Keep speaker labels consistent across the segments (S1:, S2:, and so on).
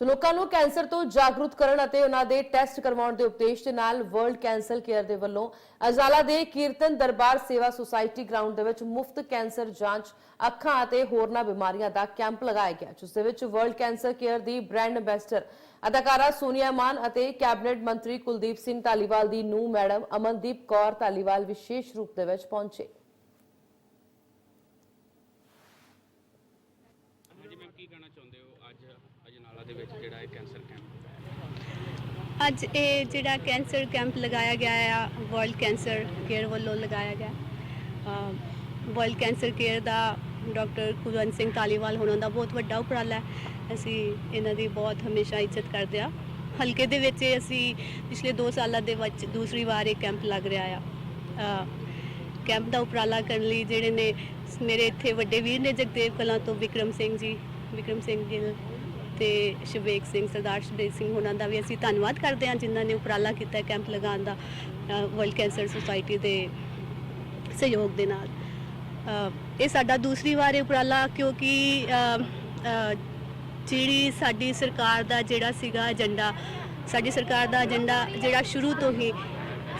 S1: ਸੋ ਲੋਕਾਂ ਨੂੰ ਕੈਂਸਰ ਤੋਂ ਜਾਗਰੂਕ ਕਰਨ ਅਤੇ ਉਹਨਾਂ ਦੇ ਟੈਸਟ ਕਰਵਾਉਣ ਦੇ ਉਪਦੇਸ਼ ਦੇ ਨਾਲ ਵਰਲਡ ਕੈਂਸਰ ਕੇਅਰ ਦੇ ਵੱਲੋਂ ਅਜਾਲਾ ਦੇ ਕੀਰਤਨ ਦਰਬਾਰ ਸੇਵਾ ਸੁਸਾਇਟੀ ਗਰਾਊਂਡ ਦੇ ਵਿੱਚ ਮੁਫਤ ਕੈਂਸਰ ਜਾਂਚ, ਅੱਖਾਂ ਅਤੇ ਹੋਰਨਾਂ ਬਿਮਾਰੀਆਂ ਦਾ ਕੈਂਪ ਲਗਾਇਆ ਗਿਆ, ਜਿਸ ਦੇ ਵਿੱਚ ਵਰਲਡ ਕੈਂਸਰ ਕੇਅਰ ਦੀ ਬ੍ਰਾਂਡ ਐਂਬੈਸਡਰ ਅਦਾਕਾਰਾ ਸੋਨੀਆ ਮਾਨ ਅਤੇ ਕੈਬਨਿਟ ਮੰਤਰੀ ਕੁਲਦੀਪ ਸਿੰਘ ਧਾਲੀਵਾਲ ਦੀ ਨੂੰ ਮੈਡਮ ਅਮਨਦੀਪ ਕੌਰ ਧਾਲੀਵਾਲ ਵਿਸ਼ੇਸ਼ ਰੂਪ ਦੇ ਵਿੱਚ ਪਹੁੰਚੇ।
S2: ਕੀ ਕਹਿਣਾ ਚਾਹੁੰਦੇ ਹੋ ਅੱਜ ਅਜਨਾਲਾ ਦੇ ਵਿੱਚ ਜਿਹੜਾ ਇਹ ਕੈਂਸਰ ਕੈਂਪ
S3: ਅੱਜ ਇਹ ਜਿਹੜਾ ਕੈਂਸਰ ਕੈਂਪ ਲਗਾਇਆ ਗਿਆ ਆ ਵਰਲਡ ਕੈਂਸਰ ਕੇਅਰ ਵੱਲੋਂ ਲਗਾਇਆ ਗਿਆ। ਵਰਲਡ ਕੈਂਸਰ ਕੇਅਰ ਦਾ ਡਾਕਟਰ ਕੁਲਵੰਤ ਸਿੰਘ ਧਾਲੀਵਾਲ ਹੋਣਾ ਦਾ ਬਹੁਤ ਵੱਡਾ ਉਪਰਾਲਾ ਹੈ। ਅਸੀਂ ਇਹਨਾਂ ਦੀ ਬਹੁਤ ਹਮੇਸ਼ਾ ਇੱਜ਼ਤ ਕਰਦੇ ਆ ਹਲਕੇ ਦੇ ਵਿੱਚ ਇਹ ਅਸੀਂ ਪਿਛਲੇ 2 ਸਾਲਾਂ ਦੇ ਵਿੱਚ ਦੂਸਰੀ ਵਾਰ ਇਹ ਕੈਂਪ ਲੱਗ ਰਿਹਾ ਆ। ਕੈਂਪ ਦਾ ਉਪਰਾਲਾ ਕਰਨ ਲਈ ਜਿਹੜੇ ਨੇ ਮੇਰੇ ਇੱਥੇ ਵੱਡੇ ਵੀਰ ਨੇ ਜਗਦੇਵ ਕਲਾਂ ਤੋਂ ਵਿਕਰਮ ਸਿੰਘ ਜੀ ਵਿਕਰਮ ਸਿੰਘ ਗਿੱਲ ਤੇ ਸ਼ਿਵੇਕ ਸਿੰਘ, ਸਰਦਾਰ ਸ਼ਿਵੇਕ ਸਿੰਘ ਉਹਨਾਂ ਦਾ ਵੀ ਅਸੀਂ ਧੰਨਵਾਦ ਕਰਦੇ ਹਾਂ ਜਿਨ੍ਹਾਂ ਨੇ ਉਪਰਾਲਾ ਕੀਤਾ ਕੈਂਪ ਲਗਾਉਣ ਦਾ ਵਰਲਡ ਕੈਂਸਰ ਸੁਸਾਇਟੀ ਦੇ ਸਹਿਯੋਗ ਦੇ ਨਾਲ। ਇਹ ਸਾਡਾ ਦੂਸਰੀ ਵਾਰ ਉਪਰਾਲਾ ਕਿਉਂਕਿ ਜਿਹੜੀ ਸਾਡੀ ਸਰਕਾਰ ਦਾ ਜਿਹੜਾ ਸੀਗਾ ਏਜੰਡਾ, ਸਾਡੀ ਸਰਕਾਰ ਦਾ ਏਜੰਡਾ ਜਿਹੜਾ ਸ਼ੁਰੂ ਤੋਂ ਹੀ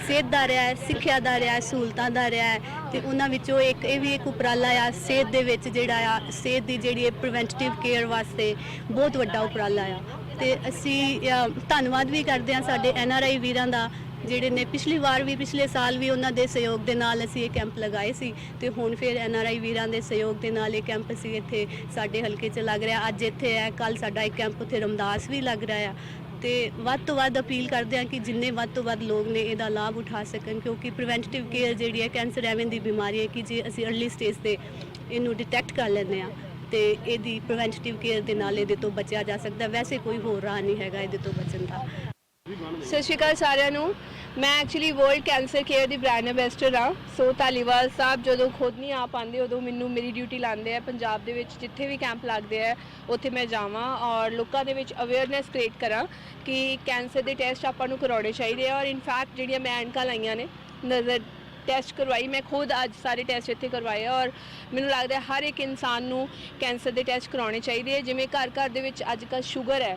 S3: ਸਿਹਤ ਦਾ ਰਿਹਾ ਹੈ, ਸਿੱਖਿਆ ਦਾ ਰਿਹਾ ਹੈ, ਸਹੂਲਤਾਂ ਦਾ ਰਿਹਾ ਹੈ ਤੇ ਉਹਨਾਂ ਵਿੱਚੋਂ ਇੱਕ ਇਹ ਵੀ ਇੱਕ ਉਪਰਾਲਾ ਆ, ਸਿਹਤ ਦੇ ਵਿੱਚ ਜਿਹੜਾ ਆ, ਸਿਹਤ ਦੀ ਜਿਹੜੀ ਪ੍ਰੀਵੈਂਟਿਵ ਕੇਅਰ ਵਾਸਤੇ ਬਹੁਤ ਵੱਡਾ ਉਪਰਾਲਾ ਆ। ਤੇ ਅਸੀਂ ਧੰਨਵਾਦ ਵੀ ਕਰਦੇ ਹਾਂ ਸਾਡੇ ਐਨ ਆਰ ਆਈ ਵੀਰਾਂ ਦਾ, ਜਿਹੜੇ ਨੇ ਪਿਛਲੀ ਵਾਰ ਵੀ, ਪਿਛਲੇ ਸਾਲ ਵੀ ਉਹਨਾਂ ਦੇ ਸਹਿਯੋਗ ਦੇ ਨਾਲ ਅਸੀਂ ਇਹ ਕੈਂਪ ਲਗਾਏ ਸੀ ਤੇ ਹੁਣ ਫਿਰ ਐਨ ਆਰ ਆਈ ਵੀਰਾਂ ਦੇ ਸਹਿਯੋਗ ਦੇ ਨਾਲ ਇਹ ਕੈਂਪ ਅਸੀਂ ਇੱਥੇ ਸਾਡੇ ਹਲਕੇ 'ਚ ਲੱਗ ਰਿਹਾ। ਅੱਜ ਇੱਥੇ ਹੈ ਕੱਲ ਸਾਡਾ ਇੱਕ ਕੈਂਪ ਉੱਥੇ ਰਮਦਾਸ ਵੀ ਲੱਗ ਰਿਹਾ ਆ। ਤੇ ਵੱਧ ਤੋਂ ਵੱਧ ਅਪੀਲ ਕਰਦੇ ਹਾਂ ਕਿ ਜਿੰਨੇ ਵੱਧ ਤੋਂ ਵੱਧ ਲੋਕ ਨੇ ਇਹਦਾ ਲਾਭ ਉਠਾ ਸਕਣ, ਕਿਉਂਕਿ ਪ੍ਰੀਵੈਂਟਿਵ ਕੇਅਰ ਜਿਹੜੀ ਹੈ ਕੈਂਸਰ ਐਵੇਂ ਦੀ ਬਿਮਾਰੀ ਹੈ ਕਿ ਜੇ ਅਸੀਂ अर्ਲੀ ਸਟੇਜ ਤੇ ਇਹਨੂੰ ਡਿਟੈਕਟ ਕਰ ਲੈਂਦੇ ਆ ਤੇ ਇਹਦੀ ਪ੍ਰੀਵੈਂਟਿਵ ਕੇਅਰ ਦੇ ਨਾਲ ਇਹਦੇ ਤੋਂ ਬਚਿਆ ਜਾ ਸਕਦਾ। ਵੈਸੇ ਕੋਈ ਹੋਰ ਰਾਹ ਨਹੀਂ ਹੈਗਾ ਇਹਦੇ ਤੋਂ ਬਚਣ ਦਾ।
S4: ਸਤਿ ਸ਼੍ਰੀ ਅਕਾਲ ਸਾਰਿਆਂ ਨੂੰ। ਮੈਂ ਐਕਚੁਅਲੀ ਵਰਲਡ ਕੈਂਸਰ ਕੇਅਰ ਦੀ ਬ੍ਰਾਂਡ ਐਂਬੈਸਡਰ ਹਾਂ। ਸੋ ਧਾਲੀਵਾਲ ਸਾਹਿਬ, ਜਦੋਂ ਖੁਦ ਨਹੀਂ ਆ ਪਾਉਂਦੇ ਉਦੋਂ ਮੈਨੂੰ ਮੇਰੀ ਡਿਊਟੀ ਲਾਉਂਦੇ ਆ। ਪੰਜਾਬ ਦੇ ਵਿੱਚ ਜਿੱਥੇ ਵੀ ਕੈਂਪ ਲੱਗਦੇ ਆ, ਉੱਥੇ ਮੈਂ ਜਾਵਾਂ ਔਰ ਲੋਕਾਂ ਦੇ ਵਿੱਚ ਅਵੇਅਰਨੈਸ ਕ੍ਰੀਏਟ ਕਰਾਂ ਕਿ ਕੈਂਸਰ ਦੇ ਟੈਸਟ ਆਪਾਂ ਨੂੰ ਕਰਾਉਣੇ ਚਾਹੀਦੇ ਆ। ਔਰ ਇਨਫੈਕਟ ਜਿਹੜੀਆਂ ਮੈਂ ਐਨਕਾਂ ਲਾਈਆਂ ਨੇ, ਨਜ਼ਰ ਟੈਸਟ ਕਰਵਾਈ, ਮੈਂ ਖੁਦ ਅੱਜ ਸਾਰੇ ਟੈਸਟ ਇੱਥੇ ਕਰਵਾਏ ਔਰ ਮੈਨੂੰ ਲੱਗਦਾ ਹਰ ਇੱਕ ਇਨਸਾਨ ਨੂੰ ਕੈਂਸਰ ਦੇ ਟੈਸਟ ਕਰਾਉਣੇ ਚਾਹੀਦੇ ਆ। ਜਿਵੇਂ ਘਰ ਘਰ ਦੇ ਵਿੱਚ ਅੱਜ ਕੱਲ੍ਹ ਸ਼ੂਗਰ ਹੈ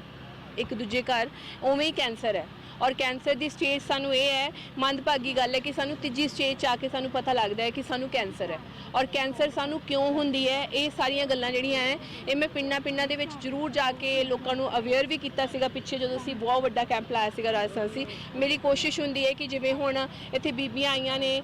S4: ਇੱਕ ਦੂਜੇ ਘਰ ਉਵੇਂ ਹੀ ਕੈਂਸਰ ਹੈ। ਔਰ ਕੈਂਸਰ ਦੀ ਸਟੇਜ ਸਾਨੂੰ ਇਹ ਹੈ, ਮੰਦਭਾਗੀ ਗੱਲ ਹੈ ਕਿ ਸਾਨੂੰ ਤੀਜੀ ਸਟੇਜ 'ਚ ਆ ਕੇ ਸਾਨੂੰ ਪਤਾ ਲੱਗਦਾ ਹੈ ਕਿ ਸਾਨੂੰ ਕੈਂਸਰ ਹੈ। ਔਰ ਕੈਂਸਰ ਸਾਨੂੰ ਕਿਉਂ ਹੁੰਦੀ ਹੈ? ਇਹ ਸਾਰੀਆਂ ਗੱਲਾਂ ਜਿਹੜੀਆਂ ਹੈ, ਇਹ ਮੈਂ ਪਿੰਡਾਂ ਪਿੰਡਾਂ ਦੇ ਵਿੱਚ ਜ਼ਰੂਰ ਜਾ ਕੇ ਲੋਕਾਂ ਨੂੰ ਅਵੇਅਰ ਵੀ ਕੀਤਾ ਸੀਗਾ ਪਿੱਛੇ ਜਦੋਂ ਅਸੀਂ ਬਹੁਤ ਵੱਡਾ ਕੈਂਪ ਲਾਇਆ ਸੀਗਾ ਰਾਜਸਥਾਨ ਸੀ। ਮੇਰੀ ਕੋਸ਼ਿਸ਼ ਹੁੰਦੀ ਹੈ ਕਿ ਜਿਵੇਂ ਹੁਣ ਇੱਥੇ ਬੀਬੀਆਂ ਆਈਆਂ ਨੇ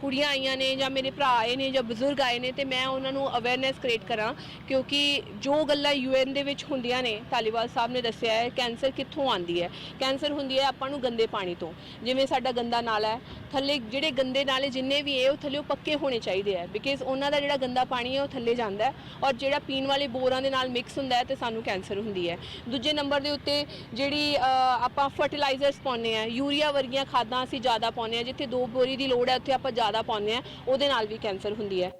S4: ਕੁੜੀਆਂ ਆਈਆਂ ਨੇ ਜਾਂ ਮੇਰੇ ਭਰਾ ਆਏ ਨੇ ਜਾਂ ਬਜ਼ੁਰਗ ਆਏ ਨੇ ਤੇ ਮੈਂ ਉਹਨਾਂ ਨੂੰ ਅਵੇਅਰਨੈਸ ਕ੍ਰੀਏਟ ਕਰਾਂ ਕਿਉਂਕਿ ਜੋ ਗੱਲਾਂ ਯੂਐਨ ਦੇ ਵਿੱਚ ਹੁੰਦੀਆਂ ਨੇ, ਧਾਲੀਵਾਲ ਸਾਹਿਬ ਨੇ ਦੱਸਿਆ ਹੈ, ਕੈਂਸਰ ਕਿੱਥੋਂ ਆਉਂਦੀ ਹੈ? ਕੈਂਸਰ ਹੁੰਦੀ ਹੈ ਆਪਾਂ ਨੂੰ ਗੰਦੇ ਪਾਣੀ ਤੋਂ। ਜਿਵੇਂ ਸਾਡਾ ਗੰਦਾ ਨਾਲਾ ਹੈ, ਥੱਲੇ ਜਿਹੜੇ ਗੰਦੇ ਨਾਲੇ ਜਿੰਨੇ ਵੀ ਹੈ ਉਹ ਥੱਲੇ ਉਹ ਪੱਕੇ ਹੋਣੇ ਚਾਹੀਦੇ ਹੈ। ਬਿਕਾਜ਼ ਉਹਨਾਂ ਦਾ ਜਿਹੜਾ ਗੰਦਾ ਪਾਣੀ ਹੈ, ਉਹ ਥੱਲੇ ਜਾਂਦਾ ਹੈ ਔਰ ਜਿਹੜਾ ਪੀਣ ਵਾਲੇ ਬੋਰਾਂ ਦੇ ਨਾਲ ਮਿਕਸ ਹੁੰਦਾ ਹੈ ਤੇ ਸਾਨੂੰ ਕੈਂਸਰ ਹੁੰਦੀ ਹੈ। ਦੂਜੇ ਨੰਬਰ ਦੇ ਉੱਤੇ ਜਿਹੜੀ ਆਪਾਂ ਫਰਟੀਲਾਈਜ਼ਰਸ ਪਾਉਂਦੇ ਆ ਯੂਰੀਆ ਵਰਗੀਆਂ ਖਾਦਾਂ ਅਸੀਂ ਜ਼ਿਆਦਾ ਪਾਉਂਦੇ ਆ ਜਿੱਥੇ ਦੋ ਬੋਰੀ ਦੀ ਲੋੜ ਹੈ, ਉੱਥੇ ਆਪਾਂ ਜ਼ਿਆਦਾ ਪਾਉਂਦੇ ਆ ਉਹਦੇ ਨਾਲ ਵੀ ਕੈਂਸਰ ਹੁੰਦੀ ਹੈ।